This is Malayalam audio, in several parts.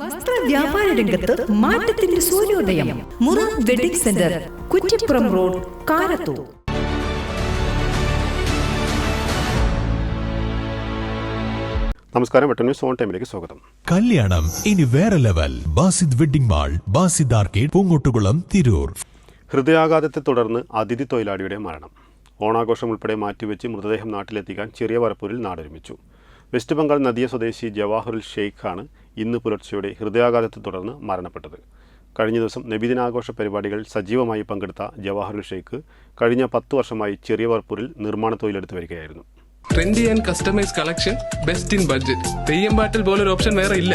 വസ്ത്ര വ്യാപാര രംഗത്ത് മാറ്റത്തിന്റെ സൂര്യോദയം. മുറ wedding centre Kuttippuram road Karathur. നമസ്കാരം ന്യൂസ് ഓൺ ടൈമിലേക്ക് സ്വാഗതം. കല്യാണം ഇനി വേറെ level. Basid wedding mall Basid arcade Poongottukulam Tirur. ഹൃദയാഘാതത്തെ തുടർന്ന് അതിഥി തൊഴിലാളിയുടെ മരണം. ഓണാഘോഷം ഉൾപ്പെടെ മാറ്റിവെച്ച് മൃതദേഹം നാട്ടിലെത്തിക്കാൻ ചെറിയ വരപ്പൂരിൽ നാടൊരുമിച്ചു. വെസ്റ്റ് ബംഗാൾ നദിയ സ്വദേശി ജവാഹറുൽ ഷെയ്ഖാണ് ഇന്ന് പുലർച്ചെയുടെ ഹൃദയാഘാതത്തെ തുടർന്ന് മരണപ്പെട്ടത്. കഴിഞ്ഞ ദിവസം നബിദിനാഘോഷ പരിപാടികൾ സജീവമായി പങ്കെടുത്ത ജവാഹറുൽ ഷെയ്ഖ് കഴിഞ്ഞ പത്ത് വർഷമായി ചെറിയ വർപ്പൂരിൽ നിർമ്മാണ തൊഴിലെടുത്ത് വരികയായിരുന്നു. Trendy and customise collection best in budget Theyyam പാട്ടിൽ പോലൊരു ഓപ്ഷൻ വേറെ ഇല്ല.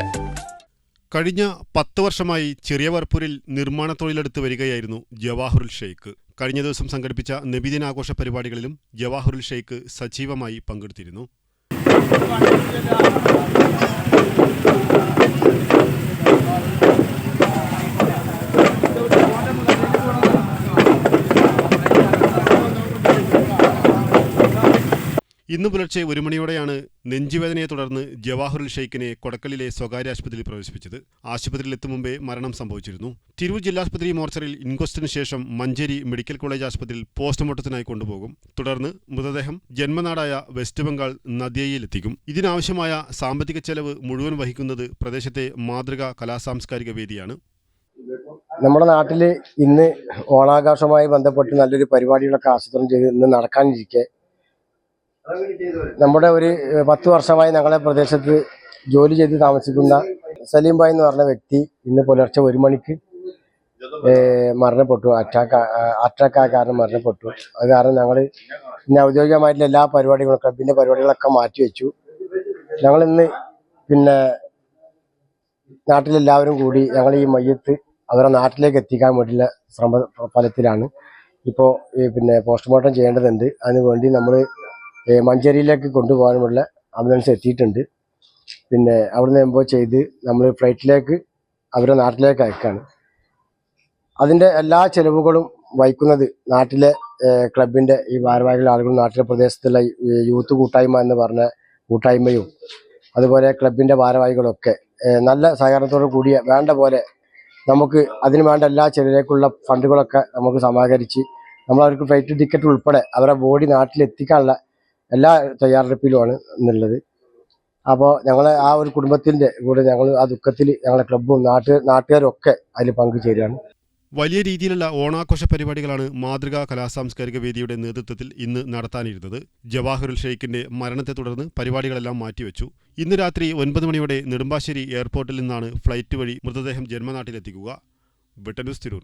കഴിഞ്ഞ പത്ത് വർഷമായി ചെറിയ വർപ്പൂരിൽ നിർമ്മാണ തൊഴിലെടുത്ത് വരികയായിരുന്നു ജവാഹറുൽ ഷെയ്ഖ്. കഴിഞ്ഞ ദിവസം സംഘടിപ്പിച്ച നബിദിനാഘോഷ പരിപാടികളിലും ജവാഹറുൽ ഷെയ്ഖ് സജീവമായി പങ്കെടുത്തിരുന്നു. Thank you. ഇന്ന് പുലർച്ചെ ഒരു മണിയോടെയാണ് നെഞ്ചുവേദനയെ തുടർന്ന് ജവാഹറുൽ ഷെയ്ഖിനെ കൊടക്കലിലെ സ്വകാര്യ ആശുപത്രിയിൽ പ്രവേശിപ്പിച്ചത്. ആശുപത്രിയിൽ എത്തും മുമ്പേ മരണം സംഭവിച്ചിരുന്നു. തിരൂർ ജില്ലാസ്പത്രി മോർച്ചറിൽ ഇൻക്വസ്റ്റിന് ശേഷം മഞ്ചേരി മെഡിക്കൽ കോളേജ് ആശുപത്രിയിൽ പോസ്റ്റ്മോർട്ടത്തിനായി കൊണ്ടുപോകും. തുടർന്ന് മൃതദേഹം ജന്മനാടായ വെസ്റ്റ് ബംഗാൾ നദിയയിലെത്തിക്കും. ഇതിനാവശ്യമായ സാമ്പത്തിക ചെലവ് മുഴുവൻ വഹിക്കുന്നത് പ്രദേശത്തെ മാതൃകാ കലാസാംസ്കാരിക വേദിയാണ്. നമ്മുടെ നാട്ടിൽ ഇന്ന് ഓണാഘോഷവുമായി ബന്ധപ്പെട്ട് നല്ലൊരു പരിപാടികളൊക്കെ ആസൂത്രണം ചെയ്ത് ഇന്ന് നടക്കാനിരിക്കെ. നമ്മുടെ ഒരു പത്ത് വർഷമായി ഞങ്ങളെ പ്രദേശത്ത് ജോലി ചെയ്ത് താമസിക്കുന്ന സലീം ഭായ് എന്ന് പറഞ്ഞ വ്യക്തി ഇന്ന് പുലർച്ചെ ഒരു മണിക്ക് മരണപ്പെട്ടു. അറ്റാക്ക് അറ്റാക്ക് ആ കാരണം മരണപ്പെട്ടു. അത് കാരണം ഞങ്ങൾ പിന്നെ ഔദ്യോഗികമായിട്ടുള്ള എല്ലാ പരിപാടികളും ക്ലബിന്റെ പരിപാടികളൊക്കെ മാറ്റിവെച്ചു. ഞങ്ങൾ ഇന്ന് പിന്നെ നാട്ടിലെല്ലാവരും കൂടി ഞങ്ങൾ ഈ മയ്യത്ത് അവരെ നാട്ടിലേക്ക് എത്തിക്കാൻ വേണ്ടിയുള്ള ശ്രമ ഫലത്തിലാണ്. ഇപ്പോൾ പിന്നെ പോസ്റ്റ്മോർട്ടം ചെയ്യേണ്ടതുണ്ട്. അതിനുവേണ്ടി നമ്മൾ മഞ്ചേരിയിലേക്ക് കൊണ്ടുപോകാനുമുള്ള ആംബുലൻസ് എത്തിയിട്ടുണ്ട്. പിന്നെ അവിടുന്ന് എംബോ ചെയ്ത് നമ്മൾ ഫ്ലൈറ്റിലേക്ക് അവരെ നാട്ടിലേക്ക് അയക്കുകയാണ് അതിന്റെ എല്ലാ ചെലവുകളും വഹിക്കുന്നത് നാട്ടിലെ ക്ലബിന്റെ ഈ ഭാരവാഹികളുടെ ആളുകളും നാട്ടിലെ പ്രദേശത്തുള്ള യൂത്ത് കൂട്ടായ്മ എന്ന് പറഞ്ഞ കൂട്ടായ്മയും അതുപോലെ ക്ലബിന്റെ ഭാരവാഹികളൊക്കെ നല്ല സഹകരണത്തോടു കൂടിയ വേണ്ട പോലെ നമുക്ക് അതിന് വേണ്ട എല്ലാ ചെലവിലേക്കുള്ള ഫണ്ടുകളൊക്കെ നമുക്ക് സമാഹരിച്ച് നമ്മളവർക്ക് ഫ്ലൈറ്റ് ടിക്കറ്റ് ഉൾപ്പെടെ അവരുടെ ബോഡി നാട്ടിലെത്തിക്കാനുള്ള എല്ലാ തയ്യാറെടുപ്പിലുമാണ് എന്നുള്ളത്. അപ്പോൾ ഞങ്ങൾ ആ ഒരു കുടുംബത്തിന്റെ കൂടെ ഞങ്ങൾ ആ ദുഃഖത്തിൽ ഞങ്ങളുടെ ക്ലബ്ബും നാട്ട് നാട്ടുകാരും ഒക്കെ അതിൽ പങ്കുചേരുകയാണ്. വലിയ രീതിയിലുള്ള ഓണാഘോഷ പരിപാടികളാണ് മാതൃകാ കലാസാംസ്കാരിക വേദിയുടെ നേതൃത്വത്തിൽ ഇന്ന് നടത്താനിരുന്നത്. ജവാഹറുൽ ഷെയ്ഖിന്റെ മരണത്തെ തുടർന്ന് പരിപാടികളെല്ലാം മാറ്റിവെച്ചു. ഇന്ന് രാത്രി ഒൻപത് മണിയോടെ നെടുമ്പാശ്ശേരി എയർപോർട്ടിൽ നിന്നാണ് ഫ്ലൈറ്റ് വഴി മൃതദേഹം ജന്മനാട്ടിലെത്തിക്കുക. Britain news Tirur.